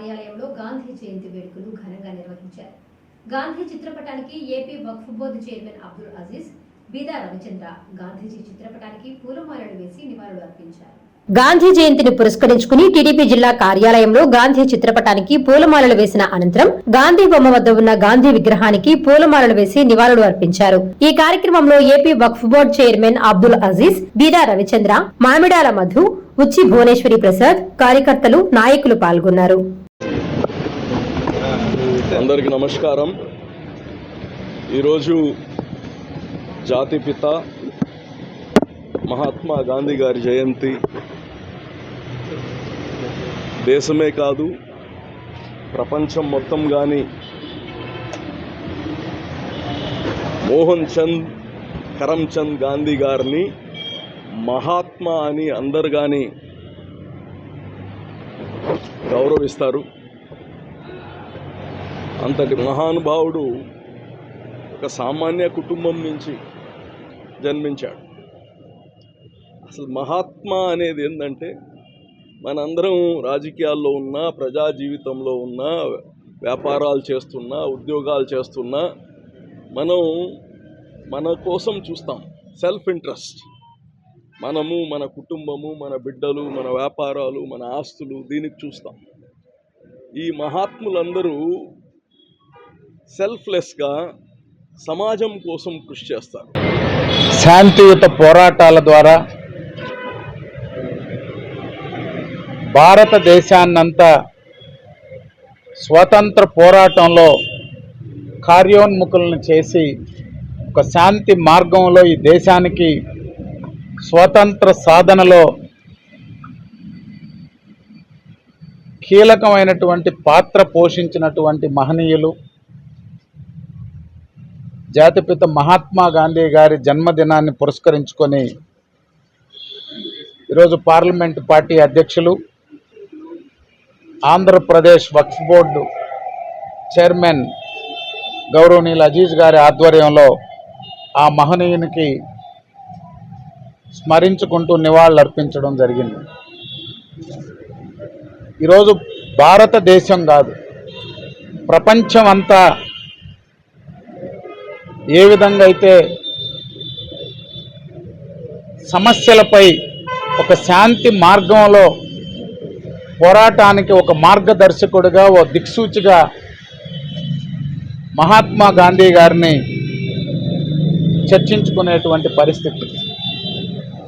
కార్యాలయంలో గాంధీ జయంతి వేడుకలు ఘనంగా నిర్వహించారు. గాంధీ చిత్రపటానికి AP Waqf board chairman Abdul Aziz Beeda Ravichandra Gandhiji చిత్రపటానికి పూలమాలలు వేసి నివాళులు అర్పించారు. గాంధీ జయంతిని పురస్కరించుకుని టీడీపీ జిల్లా కార్యాలయంలో గాంధీ చిత్రపటానికి పూలమాలలు వేసిన అనంతరం గాంధీ బొమ్మ వద్ద ఉన్న గాంధీ విగ్రహానికి పూలమాలలు వేసి నివాళులు అర్పించారు. ఈ కార్యక్రమంలో AP Waqf board chairman Abdul Aziz Beeda Ravichandra Mamidala Madhu Uchi Bhuvaneswari Prasad కార్యకర్తలు నాయకులు పాల్గొన్నారు. అందరికీ నమస్కారం. ఈరోజు జాతిపిత మహాత్మా గాంధీ గారి జయంతి దేశమే కాదు ప్రపంచం మొత్తం కానీ మోహన్ చంద్ కరమ్చంద్ గాంధీ గారిని మహాత్మా అని అందరు కానీ గౌరవిస్తారు. అంతటి మహానుభావుడు ఒక సామాన్య కుటుంబం నుంచి జన్మించాడు. అసలు మహాత్మా అనేది ఏంటంటే మనందరం రాజకీయాల్లో ఉన్నా ప్రజా జీవితంలో ఉన్నా వ్యాపారాలు చేస్తున్నా ఉద్యోగాలు చేస్తున్నా మనం మన కోసం చూస్తాం. Self interest. మనము మన కుటుంబము మన బిడ్డలు మన వ్యాపారాలు మన ఆస్తులు దీనికి చూస్తాం. ఈ మహాత్ములందరూ సెల్ఫ్లెస్గా సమాజం కోసం కృషి చేస్తారు. శాంతియుత పోరాటాల ద్వారా భారతదేశాన్నంతా స్వతంత్ర పోరాటంలో కార్యోన్ముఖులను చేసి ఒక శాంతి మార్గంలో ఈ దేశానికి స్వతంత్ర సాధనలో కీలకమైనటువంటి పాత్ర పోషించినటువంటి మహనీయులు జాతిపిత మహాత్మా గాంధీ గారి జన్మదినాన్ని పురస్కరించుకొని ఈరోజు పార్లమెంట్ పార్టీ అధ్యక్షులు ఆంధ్రప్రదేశ్ వక్ఫ్ బోర్డు చైర్మన్ గౌరవనీయులు అజీజ్ గారి ఆధ్వర్యంలో ఆ మహనీయునికి స్మరించుకుంటూ నివాళులు అర్పించడం జరిగింది. ఈరోజు భారతదేశం కాదు ప్రపంచం అంతా ఏ విధంగా అయితే సమస్యలపై ఒక శాంతి మార్గంలో పోరాటానికి ఒక మార్గదర్శకుడిగా ఓ దిక్సూచిగా మహాత్మా గాంధీ గారిని చర్చించుకునేటువంటి పరిస్థితి.